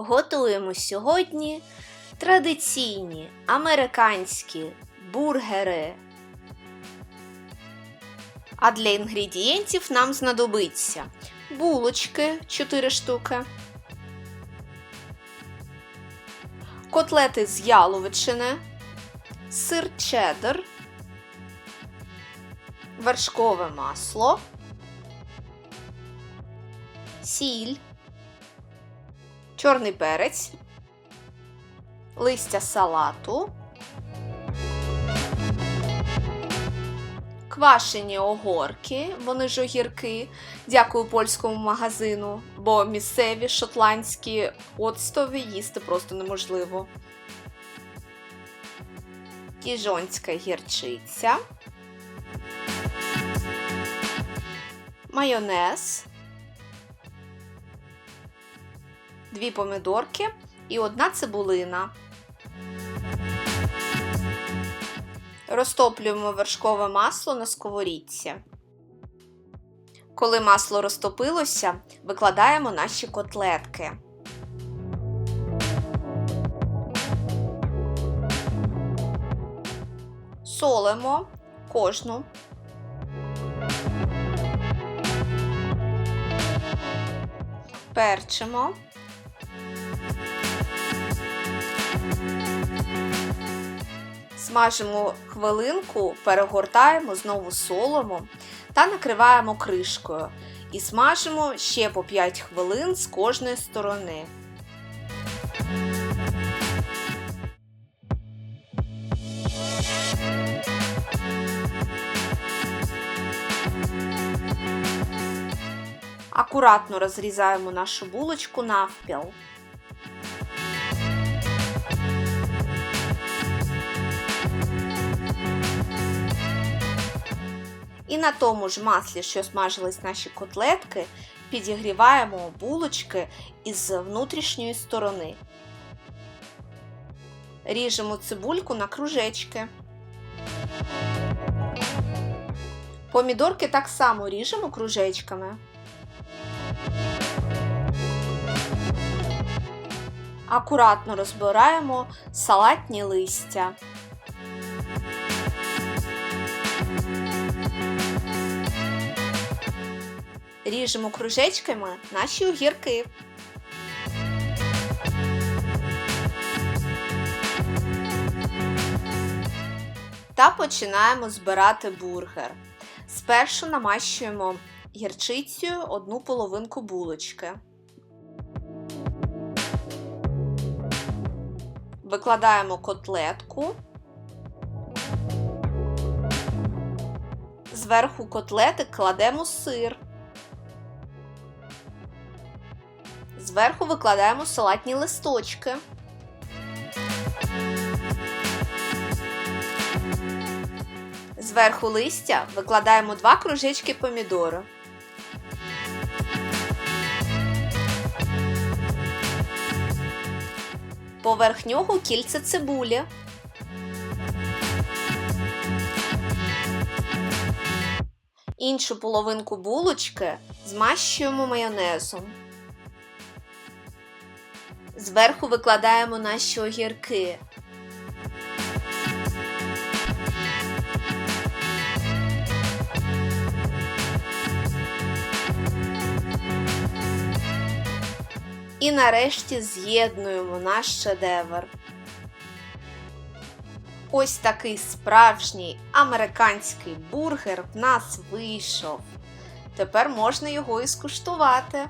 Готуємо сьогодні традиційні американські бургери. А для інгредієнтів нам знадобиться булочки 4 штуки, котлети з яловичини, сир чеддер, вершкове масло, сіль, чорний перець, листя салату, квашені огорки, вони ж огірки. Дякую польському магазину, бо місцеві шотландські оцтові їсти просто неможливо. Кіжонська гірчиця, майонез, дві помідорки і одна цибулина. Розтоплюємо вершкове масло на сковорідці. Коли масло розтопилося, викладаємо наші котлетки. Солимо кожну. Перчимо. Смажимо хвилинку, перегортаємо, знову солимо та накриваємо кришкою. І смажимо ще по 5 хвилин з кожної сторони. Акуратно розрізаємо нашу булочку навпіл. І на тому ж маслі, що смажились наші котлетки, підігріваємо булочки із внутрішньої сторони. Ріжемо цибульку на кружечки. Помідорки так само ріжемо кружечками. Акуратно розбираємо салатні листя. Ріжемо кружечками наші огірки. Та починаємо збирати бургер. Спершу намащуємо гірчицею одну половинку булочки. Викладаємо котлетку. Зверху котлети кладемо сир. Зверху викладаємо салатні листочки. Зверху листя викладаємо два кружечки помідору. Поверх нього кільце цибулі. Іншу половинку булочки змащуємо майонезом. Зверху викладаємо наші огірки. І нарешті з'єднуємо наш шедевр. Ось такий справжній американський бургер в нас вийшов. Тепер можна його і скуштувати.